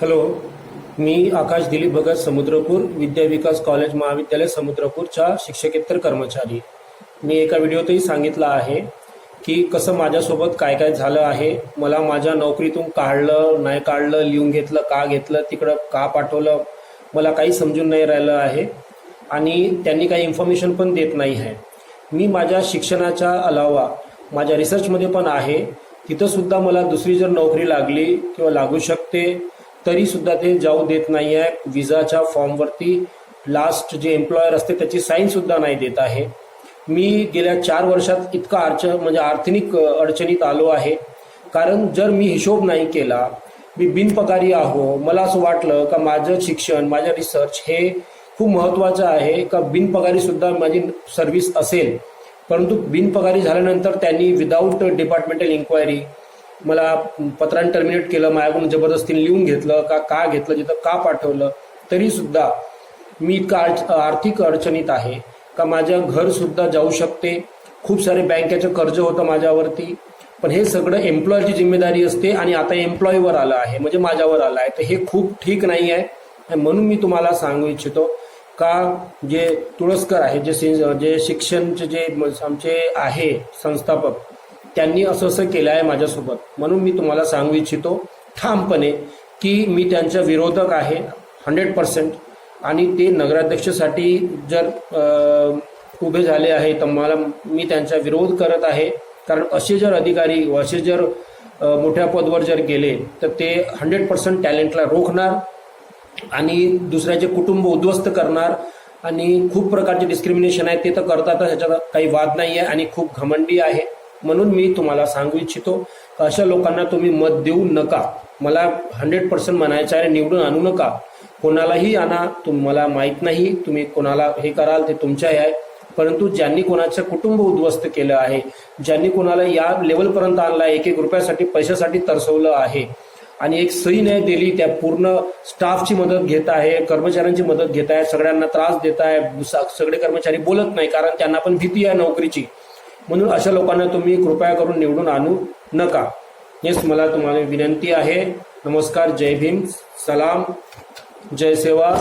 Hello मी Akash Dilip Bhagat Samudrapur Vidya Vikas college महाविद्यालय समुद्रपूरच्या शिक्षकेतर कर्मचारी. मी एका व्हिडिओतही सांगितलं आहे की कसं माझ्यासोबत काय काय झालं आहे मला माझ्या नोकरीतून काढलं नाही काढलं लिहून घेतलं का घेतलं तिकडं का पाठवलं मला काही समजून नाही राहिलं आहे आणि त्यांनी काही इन्फॉर्मेशन पण देत नाही आहे. मी माझ्या शिक्षणाच्या अलावा माझ्या रिसर्चमध्ये पण आहे तिथंसुद्धा मला दुसरी जर नोकरी लागली किंवा लागू शकते तरी सुद्धा ते जाऊ देत नाही आहे विजाच्या फॉर्मवरती लास्ट जे एम्प्लॉयर असते त्याची साईन सुद्धा नाही देत आहे. मी गेल्या चार वर्षात इतका अर्च म्हणजे आर्थिक अडचणीत आलो आहे. कारण जर मी हिशोब नाही केला मी बिनपगारी आहो मला असं वाटलं का माझं शिक्षण माझं रिसर्च हे खूप महत्त्वाचं आहे का बिनपगारी सुद्धा माझी सर्व्हिस असेल. परंतु बिनपगारी झाल्यानंतर त्यांनी विदाऊट डिपार्टमेंटल इन्क्वायरी मला पत्राने टर्मिनेट केलं माझ्याकडून जबरदस्तीने लिहून घेतलं का का घेतलं जिथं का पाठवलं तरी सुद्धा मी इतका आर्थिक अडचणीत आहे का माझं घर सुद्धा जाऊ शकते. खूप सारे बँकेचं कर्ज होतं माझ्यावरती पण हे सगळं एम्प्लॉयची जिम्मेदारी असते आणि आता एम्प्लॉईवर आलं आहे म्हणजे माझ्यावर आलं आहे. तर हे खूप ठीक नाही आहे. म्हणून मी तुम्हाला सांगू इच्छितो का जे तुळसकर आहे जे जे शिक्षणचे जे आमचे आहे संस्थापक त्यांनी असं असं केलं आहे माझ्यासोबत. म्हणून मी तुम्हाला सांगू इच्छितो ठामपणे की मी त्यांच्या विरोधक आहे हंड्रेड पर्सेंट आणि ते नगराध्यक्षसाठी जर उभे झाले आहे तर मला मी त्यांचा विरोध करत आहे. कारण असे जर अधिकारी व असे जर मोठ्या पदवर जर गेले तर ते हंड्रेड पर्सेंट टॅलेंटला रोखणार आणि दुसऱ्याचे कुटुंब उद्ध्वस्त करणार. आणि खूप प्रकारचे डिस्क्रिमिनेशन आहे ते तर करतातच ह्याच्यात काही वाद नाही आहे आणि खूप घमंडी आहे. म्हणून मी तुम्हाला सांगू इच्छितो अशा लोकांना तुम्ही मत देऊ नका. मला हंड्रेड पर्सेंट म्हणायचं आहे निवडून आणू नका. कोणालाही आणा तुम्हाला माहीत नाही तुम्ही कोणाला हे कराल ते तुमच्याही आहे. परंतु ज्यांनी कोणाचं कुटुंब उद्ध्वस्त केलं आहे ज्यांनी कोणाला या लेवलपर्यंत आणला आहे एक एक रुपयासाठी पैशासाठी तरसवलं आहे आणि एक सही नाही दिली त्या पूर्ण स्टाफची मदत घेत आहे कर्मचाऱ्यांची मदत घेत आहे सगळ्यांना त्रास देत आहे सगळे कर्मचारी बोलत नाही कारण त्यांना पण भीती आहे नोकरीची. म्हणून अशा लोकांना तुम्ही कृपया करून निवडून आणू नका. हेच मला तुम्हाला विनंती आहे. नमस्कार जय भीम. सलाम. जय सेवा.